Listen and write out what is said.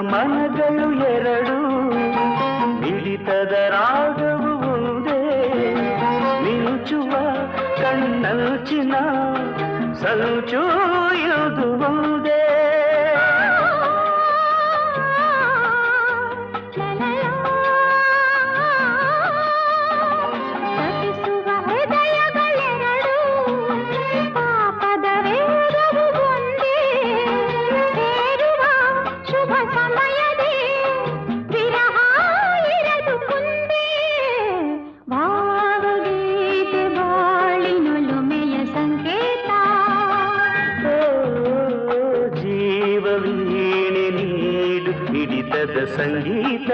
ಮನಗಳು ಎರಡು ಮಿಡಿತದ ರಾಗವು ಒಂದೇ. ಮಿಂಚುವ ಕಣ್ಣಂಚಿನ ಸಂಚೂಯುವುದು ಒಂದೇ. ಹಿಡಿತದ ಸಂಗೀತ